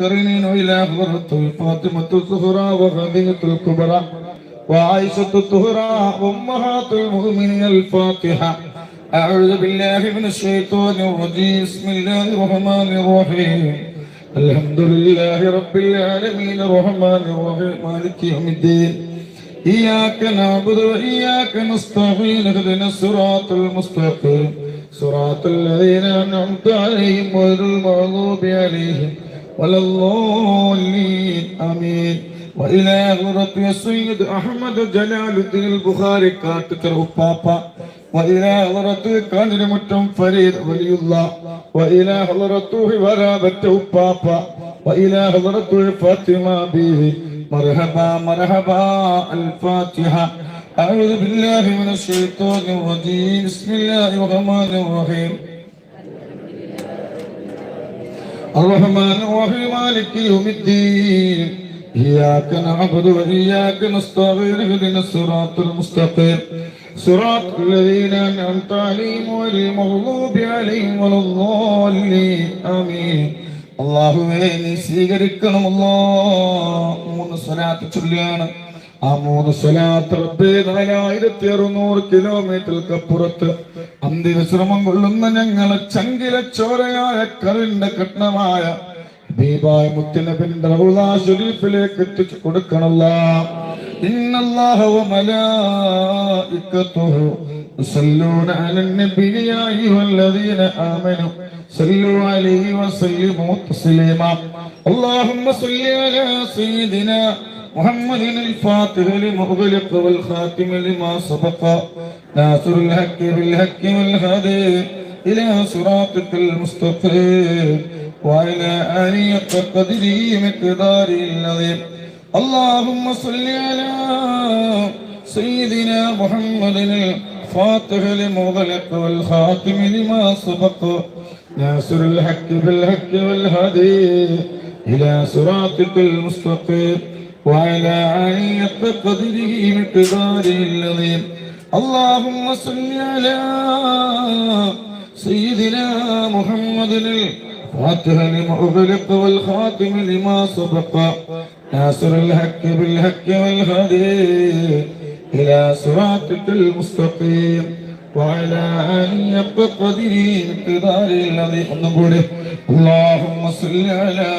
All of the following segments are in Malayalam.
القرنين وإلى حضرة فاطمة الزهراء وخديجة الكبرى وعائشة الطهراء أمهات المؤمنين الفاتحة أعوذ بالله من الشيطان الرجيم بسم الله الرحمن الرحيم الحمد لله رب العالمين الرحمن الرحيم مالك يوم الدين إياك نعبد وإياك نستعين اهدنا الصراط المستقيم صراط الذين أنعمت عليهم غير المغضوب عليهم ولا الضالين آمين وإلى حضرة السيد أحمد جلال الدين البخاري كاتب بابا وإلى حضرة كان متم فريد ولي الله وإلى حضرته ورابة بابا وإلى حضرته فاطمة بيبي مرحبا مرحبا الفاتحة أعوذ بالله من الشيطان الرجيم بسم الله الرحمن الرحيم الرحمن الرحيم مالك يوم الدين إياك نعبد وإياك نستعين اهدنا الصراط المستقيم صراط الذين أنعمت عليهم غير المغضوب عليهم ولا الضالين آمين അള്ളാഹുവേ നീ സ്വീകരിക്കണമല്ലോ മൂന്ന് സ്വലാത്ത് ചൊല്ലിയാണ് ആ മൂന്ന് സ്വലാത്ത് റബ്ബേ നാലായിരത്തി അറുന്നൂറ് കിലോമീറ്റർക്കപ്പുറത്ത് അന്തിവിശ്രമം കൊള്ളുന്ന ഞങ്ങളെ ചങ്കില ചോരയായ കറിന്റെ കഷ്ണമായ ഹബീബായ മുത്തുനബിന്റെ റൗളാ ഷരീഫിലേക്ക് എത്തിച്ചു കൊടുക്കണല്ല ഇന്നല്ലാഹ വമലായികത്തുഹു يصلون على النبي يا أيها الذين آمنوا صلوا عليه وسلموا تسليما اللهم صل على سيدنا محمد الفاتح لمغلق والخاتم لما سبق ناصر الحق بالحق والهدي إلى صراطك المستقيم وعلى آله قدره مقداره العظيم اللهم صل على سيدنا محمد الفاتح لمغلق والخاتم لما سبق ناصر الحق بالحق والهدي إلى صراطك المستقيم وعلى آله قدره مقداره العظيم اللهم صل على سيدنا محمد الفاتح لما أغلق والخاتم لما سبق ناصر الحق بالحق والهدي إلى صراطك المستقيم وعلى آله قدره مقدار الذي نقول اللهم صل على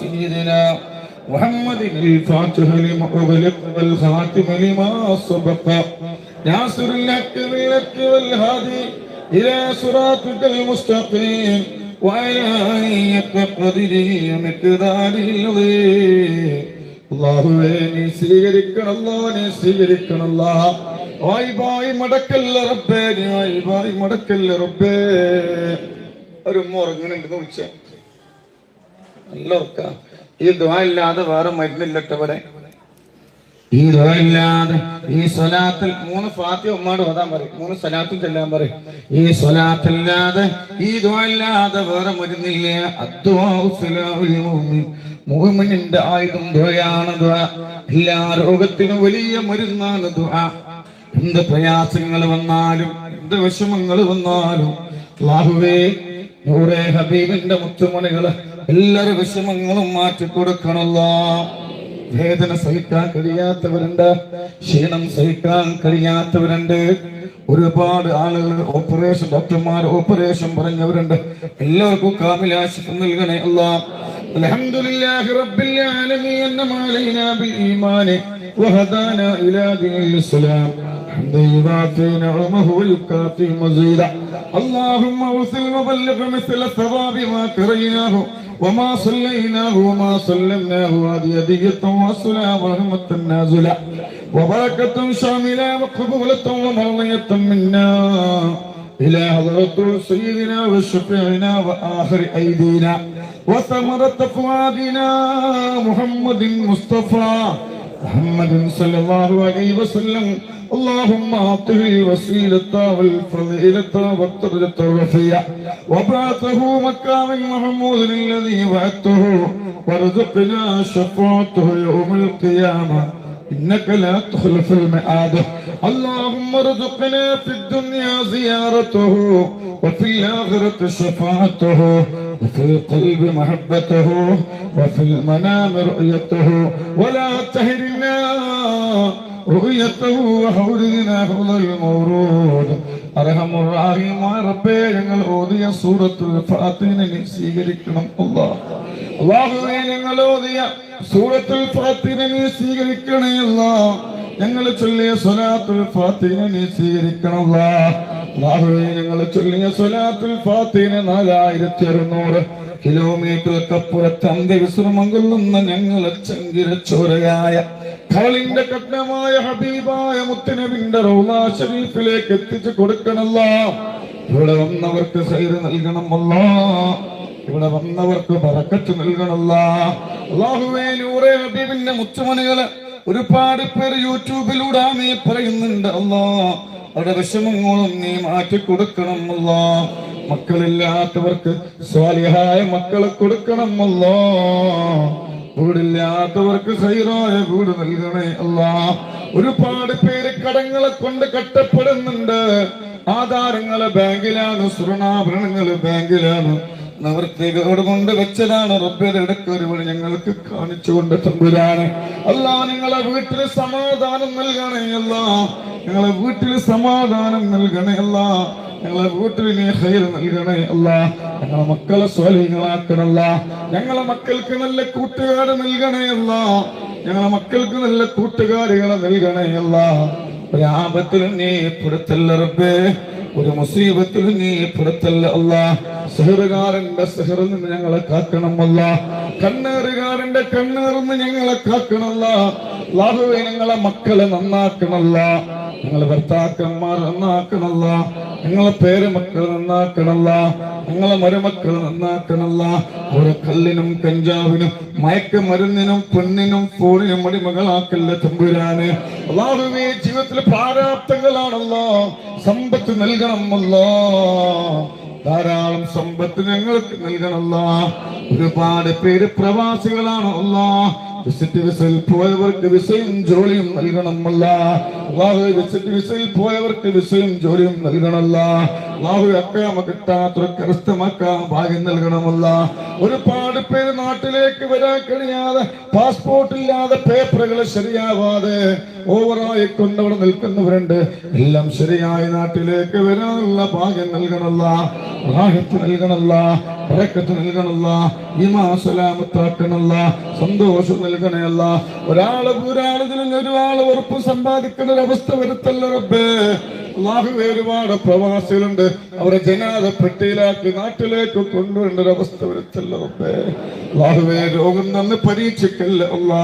سيدنا محمد الفاتح لما أغلق والخاتم لما سبق ناصر الحق بالحق والهادي إلى صراطك المستقيم وعلى آله قدره مقداره العظيم അള്ളാഹുവേ നീ സ്വീകരിക്കണല്ലോ നീ സ്വീകരിക്കണല്ലോ വായ്പായി മടക്കല്ല റബ്ബേ നീ വായ്പായി മടക്കല്ല റബ്ബേ ഒരു ഉമ്മ ഉറങ്ങുന്നുണ്ടെന്ന് വിളിച്ച നല്ല ഉറക്ക ഈ ദ്വാ ഇല്ലാതെ വേറെ മരുന്നില്ലട്ടവിടെ ഈ ദ്വാ ഇല്ലാതെ ഈ സ്വലാത്തിൽ മൂന്ന് ഫാത്തി ഉമ്മാട് ഓതാൻ പറയും. മൂന്ന് സ്വലാത്തും ചെല്ലാൻ പറയും. ഈ സ്വലാത്തില്ലാതെ ഈ ദ്വാ ഇല്ലാതെ വേറെ മരുന്നില്ല. മുഹമ്മിന്റെ ആയുധം ദ്വയാണ് ദ്വാ എല്ലാ രോഗത്തിനും വലിയ മരുന്നാണ് ദ്വ എന്ത് പ്രയാസങ്ങൾ വന്നാലും എന്ത് വിഷമങ്ങൾ വന്നാലും നൂറേ ഹബീബിന്റെ മുത്തുമണികള് എല്ലാരെ വിഷമങ്ങളും മാറ്റി കൊടുക്കണല്ലോ വേദന സഹിക്കാൻ കഴിയാത്തവരുണ്ട് ക്ഷീണം സഹിക്കാൻ കഴിയാത്തവരുണ്ട് ഒരുപാട് ആളുകൾ ഓപ്പറേഷൻ ഡോക്ടർമാർ ഓപ്പറേഷൻ പറഞ്ഞവരുണ്ട് എല്ലാവർക്കും കാമിലാശം നൽകണേ അല്ലാ الحمد لله رب العالمين أنم علينا بالإيمان وهدانا إلى دين الإسلام يبعثي نعمه ويكافي مزيدا اللهم وصل وبلغ مثل ثواب ما قريناه وما صليناه وما سلمناه هذه هدية وسلام ورحمة نازلة وبركة شاملة وقبولة ومرضية منا إلى حضرة سيدنا وشفيعنا وآخر أيدينا وثمرة فؤادنا محمد مصطفى محمد صلى الله عليه وسلم اللهم اعطه الوسيلة والفضيلة والدرجة الرفيعة وبعثه مكان محمود الذي بعثته وارزقنا شفاعته يوم القيامة. إنك لا تخلف الميعاد. اللهم ارزقنا في الدنيا زيارته وفي الآخرة شفاعته وفي القلب محبته وفي المنام رؤيته. ولا تهرنا റുഹിയത്തഹു വഹൗരിനാ ഹുദൽ മൗറൂദ് അർഹമുർ റഹീമായ റബ്ബേ ഞങ്ങൾ ഓദിയ സൂറത്തുൽ ഫാത്തിഹ നീ സ്വീകരിക്കണം അല്ലാഹ് അല്ലാഹുവേ ഞങ്ങൾ ഓദിയ സൂറത്തുൽ ഫാത്തിഹ നീ സ്വീകരിക്കണേ അല്ലാഹ് ഞങ്ങൾ ചൊല്ലിയ സ്വലാത്തുൽ ഫാത്തിനെ നീ അല്ലാഹ് അല്ലാഹുവേ ഞങ്ങൾ ചൊല്ലിയ സ്വലാത്തുൽ ഫാത്തിനെ നാലായിരത്തി കിലോമീറ്റർ കിലോമീറ്ററൊക്കെ പുറത്ത് അന്ത്യവിശ്രമം കൊള്ളുന്ന ഞങ്ങളെ ചങ്കിരച്ചോരയായ ഖളിന്റെ കഠിനമായ ഹബീബായ മുത്തനബിന്റെ റൗലാ ഷരീഫിലേക്ക് എത്തിച്ചു കൊടുക്കണല്ല. ഇവിടെ വന്നവർക്ക് സൈര് നൽകണമല്ല. ഇവിടെ വന്നവർക്ക് ബറക്കത്ത് നൽകണല്ല. അള്ളാഹുവേ നൂറെ ഹബീബിന്റെ മുത്തുമണികൾ ഒരുപാട് പേര് യൂട്യൂബിലൂടെ നീ പറയുന്നുണ്ട് അല്ലാ അവരുടെ വിഷമങ്ങളും നീ മാറ്റി കൊടുക്കണം അല്ലാ മക്കളില്ലാത്തവർക്ക് സ്വാലിഹായ മക്കളെ കൊടുക്കണം അല്ലാ വീടില്ലാത്തവർക്ക് സൈറായ വീട് നൽകണേ അല്ല. ഒരുപാട് പേര് കടങ്ങളെ കൊണ്ട് കട്ടപ്പെടുന്നുണ്ട്. ആധാരങ്ങൾ ബാങ്കിലാണ് സ്വർണാഭരണങ്ങൾ ബാങ്കിലാണ്. നിവൃത്തികോട് കൊണ്ട് വെച്ചതാണ് റബ്ബിയുടെ വഴി ഞങ്ങൾക്ക് കാണിച്ചുകൊണ്ട് തമ്പുരാണ് അല്ല നിങ്ങളെ വീട്ടിൽ സമാധാനം നൽകണേ അല്ല. നിങ്ങളെ വീട്ടിൽ സമാധാനം നൽകണേ അല്ല. ഞങ്ങളെ വീട്ടിൽ നീ ഹൈർ നൽകണേ അല്ല. ഞങ്ങളെ മക്കളെ സ്വാലികളാക്കണല്ല ഞങ്ങളെ മക്കൾക്ക് നല്ല കൂട്ടുകാരെ നൽകണേ അല്ല. ഞങ്ങളെ മക്കൾക്ക് നല്ല കൂട്ടുകാരികളെ നൽകണേ അല്ല. ഒരു ആപത്തിലും നീ പുറത്തല്ല റബ്ബേ. ഒരു മുസീബത്തിൽ നീ പുറത്തല്ല അല്ല. സെഹറുകാരന്റെ സെഹറിൽ നിന്ന് ഞങ്ങളെ കാക്കണം അല്ല കണ്ണേറുകാരന്റെ കണ്ണേറുന്ന് ഞങ്ങളെ കാക്കണല്ല. ലാഹുവെ ഞങ്ങളെ മക്കളെ നന്നാക്കണല്ല. ഞങ്ങളെ ഭർത്താക്കന്മാർ നന്നാക്കണല്ല. ഞങ്ങളെ പേരുമക്കൾ നന്നാക്കണല്ല. ഞങ്ങളെ മരുമക്കൾ നന്നാക്കണല്ല. ഓരോ കല്ലിനും കഞ്ചാവിനും മയക്ക മരുന്നിനും പെണ്ണിനും ഫോണിനും അടിമകളാക്കല്ല തമ്പുരാന്. അള്ളാഹുവേ ജീവിതത്തിൽ പ്രാരാബ്ദങ്ങളാണല്ലോ. സമ്പത്ത് നൽകണമല്ലോ. ധാരാളം സമ്പത്ത് ഞങ്ങൾക്ക് നൽകണമല്ല. ഒരുപാട് പേര് പ്രവാസികളാണ് അല്ലാ. വിസിറ്റ് വിസയിൽ പോയവർക്ക് വിസയും ജോലിയും നൽകണമല്ല. വിസിറ്റ് വിസയിൽ പോയവർക്ക് വിസയും ജോലിയും നൽകണമല്ല. അള്ളാഹു നമുക്ക് കിട്ടാത്തൊരു കരസ്ഥമാക്കാൻ ഭാഗ്യം നൽകണമല്ല. ഒരുപാട് പേര് നാട്ടിലേക്ക് വരാൻ കഴിയാതെ പാസ്പോർട്ട് ഇല്ലാതെ പേപ്പറുകൾ ശരിയാവാതെ ഓവറായി കൊണ്ടവിടെ നിൽക്കുന്നവരുണ്ട്. എല്ലാം ശരിയായി നാട്ടിലേക്ക് വരാനുള്ള ഭാഗ്യം നൽകണമല്ല. റാഹത്ത് നൽകണമല്ല. ബറക്കത്ത് നൽകണമല്ല. ഈമാ സലാമത്താക്കണമല്ല. സന്തോഷം നൽകണമല്ല. ഒരാൾ ഒരാളിൽ ഒരുപാട് ഉറപ്പ് സമ്പാദിക്കുന്ന ഒരു അവസ്ഥ വരുത്തല്ല റബ്ബേ. അള്ളാഹുവേ ഒരുപാട് പ്രവാസികളുണ്ട് അവരെ ജനാത പെട്ടിയിലാക്കി നാട്ടിലേക്ക് കൊണ്ടുവരേണ്ട ഒരു അവസ്ഥ വരുത്തല്ല റബ്ബേ അള്ളാഹുവേ രോഗം തന്ന് പരീക്ഷിക്കല്ല അല്ലാ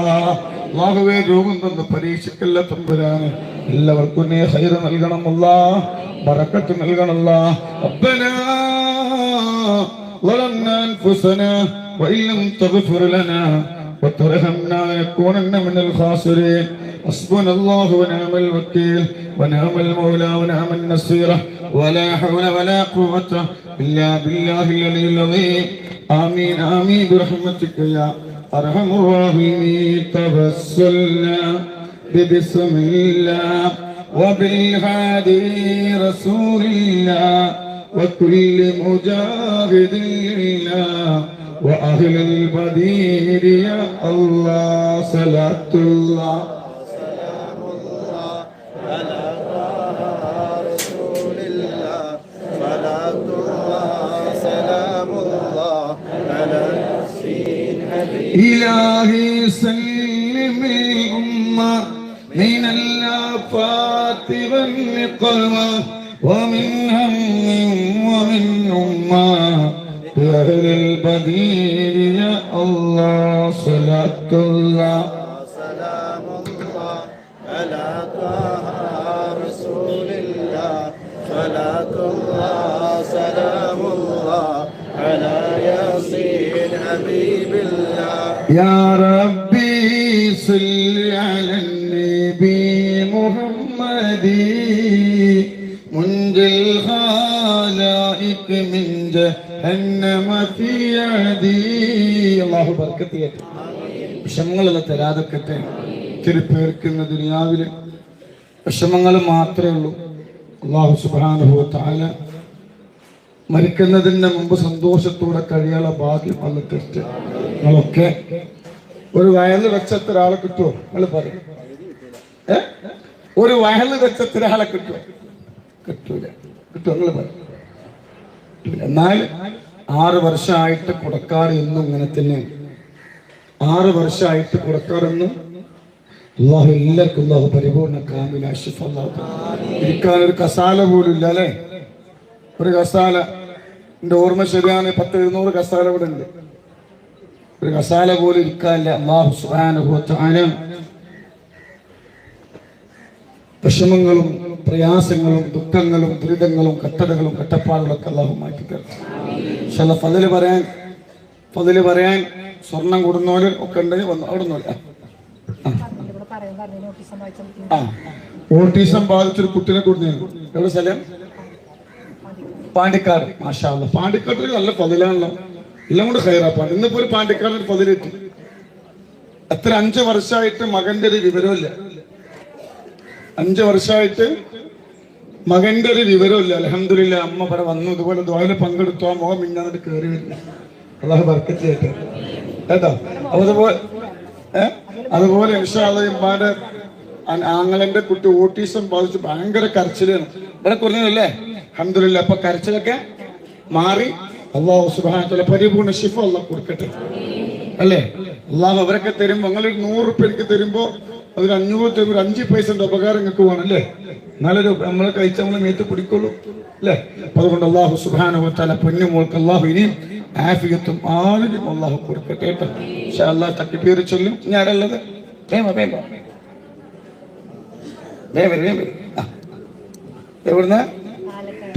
അള്ളാഹുവേ രോഗം തന്ന് പരീക്ഷിക്കല്ല തമ്പുരാന് എല്ലാവർക്കും നീ ഹൈറ് നൽകണമല്ല ബറക്കത്ത് നൽകണമല്ല അബ്ബനാ ظلمنا أنفسنا وإن لم تغفر لنا وترحمنا لنكونن من الخاسرين حسبنا الله ونعم الوكيل ونعم المولى ونعم النصير. ولا حول ولا قوة إلا بالله العلي العظيم. آمين آمين. برحمتك يا أرحم الراحمين. توسلنا ببسم الله وبالهادي رسول الله وكل مجاهد لله وأهل البدير يا الله صلاة الله إلهي سلم الأمة من الآفات والنقمة ومن هم ومن أمة بأهل البدير يا الله صلاة الله سلام الله على طه رسول الله صلاة الله يا ربي صل على النبي محمد منجي الخلائق من جهنم في يدي الله بركة വിഷമങ്ങളെല്ലാം തരാതൊക്കട്ടെ ഇത്തിരി പേർക്ക് ഇന്ന് ദുനിയാവില് വിഷമങ്ങൾ മാത്രമേ ഉള്ളൂ അള്ളാഹു സുബാനുഭവത്താല മരിക്കുന്നതിന് മുമ്പ് സന്തോഷത്തോടെ കഴിയാനുള്ള ഭാഗ്യം ടെസ്റ്റ് നിങ്ങളൊക്കെ ഒരു വയലിൽ വെച്ചത്ര ഒരാളെ കിട്ടുമോ നിങ്ങൾ പറയും. ഏ? ഒരു വയലിൽ വെച്ചത്ര ഒരാളെ കിട്ടുമോ കിട്ടൂല. കിട്ടുമോ നിങ്ങൾ പറയും. എന്നാൽ ആറ് വർഷമായിട്ട് കൊടക്കാട് ഇന്നും ഇങ്ങനെ തന്നെ. ആറ് വർഷമായിട്ട് കൊടക്കാടെന്നും അള്ളാഹു എല്ലാവർക്കും അള്ളാഹു പരിപൂർണ കാമിലാശിഫ് അള്ളാഹു ഇരിക്കാൻ ഒരു കസാല പോലും ഇല്ല അല്ലേ? ഒരു കസാല. എന്റെ ഓർമ്മ ശരിയാണ് പത്ത് എഴുന്നൂറ് കസാല ഇവിടെ ഉണ്ട്. ഒരു കസാല പോലും ഇരിക്കാനില്ല. അള്ളാഹു സുബാനുഭവത്താനും വിഷമങ്ങളും പ്രയാസങ്ങളും ദുഃഖങ്ങളും ദുരിതങ്ങളും കട്ടടകളും കട്ടപ്പാടുകളൊക്കെ അള്ളാഹു മാറ്റി തരണം ചില ഫതിൽ പറയാൻ ഫതിൽ പറയാൻ സ്വർണം കൊടുന്നോൽ ഒക്കെ ഉണ്ടെങ്കിൽ വന്നു അവിടെ നിന്നോൽ ഇവിടെ പറയാൻ പറഞ്ഞു നോട്ടീസ് സംഭവിച്ച ആ. ഓട്ടീസം ബാധിച്ചൊരു കുട്ടിനെ കൊടുത്തു എവിടെ സ്ഥലം? പാണ്ടിക്കാട്. മാഷാ പാണ്ടിക്കാട്ട് പാണ്ടിക്കാട് നല്ല പതിലാണല്ലോ. എല്ലാം കൂടെ ഹൈറാപ്പാണ് ഇന്നിപ്പോ ഒരു പാണ്ടിക്കാട് ഒരു പതിലെത്തി. എത്ര അഞ്ചു വർഷമായിട്ട് മകന്റെ ഒരു വിവരമില്ല അഞ്ചു വർഷമായിട്ട് മകന്റെ ഒരു വിവരമില്ല അലഹമില്ല അമ്മ പറ വന്നു. ഇതുപോലെ ദ്വാരയിൽ പങ്കെടുത്തു. ആ മുഖം മിന്നാന്നിട്ട് കയറി വരുന്നു അള്ളാഹു ബർക്കത്ത് ചെയ്യട്ടെ. കേട്ടോ? അതുപോലെ ഏഹ് അതുപോലെ ഇൻഷാന്റെ ആങ്ങളന്റെ കുട്ടി ഓട്ടീസം ബാധിച്ച് ഭയങ്കര കരച്ചിലാണ്. ഇവിടെ കുറഞ്ഞതല്ലേ? അഹമ്മദില്ല അപ്പൊ കരച്ചിലൊക്കെ മാറി. അള്ളാഹു സുബാനത്തുള്ള പരിപൂർണ ഷിഫ അള്ളാഹ് കൊടുക്കട്ടെ. അല്ലേ? അള്ളാഹു അവരൊക്കെ തരുമ്പോ നിങ്ങളൊരു നൂറ് റുപ്യ എനിക്ക് തരുമ്പോ അതൊരു അഞ്ഞൂറ് തരുമ്പോൾ അഞ്ച് പൈസന്റെ ഉപകാരം നിങ്ങൾക്ക് വേണം അല്ലേ? നല്ലൊരു നമ്മളെ കഴിച്ച നമ്മളെ മേത്ത് പിടിക്കുള്ളൂ അല്ലേ? അതുകൊണ്ട് അള്ളാഹു സുബാനുഭവത്താല പൊന്നുമോൾക്ക് അള്ളാഹു ഇനിയും ആഫിയത്തും ആരും അള്ളാഹു കൊടുക്കട്ടെ കേട്ടോ. പക്ഷെ അള്ളാഹ് തട്ടിപ്പേറി ചൊല്ലും. ഞാനുള്ളത് വേമ വേമ വേം വരും വേം വരും. ആ. എവിടുന്ന്? പാലക്കാട്.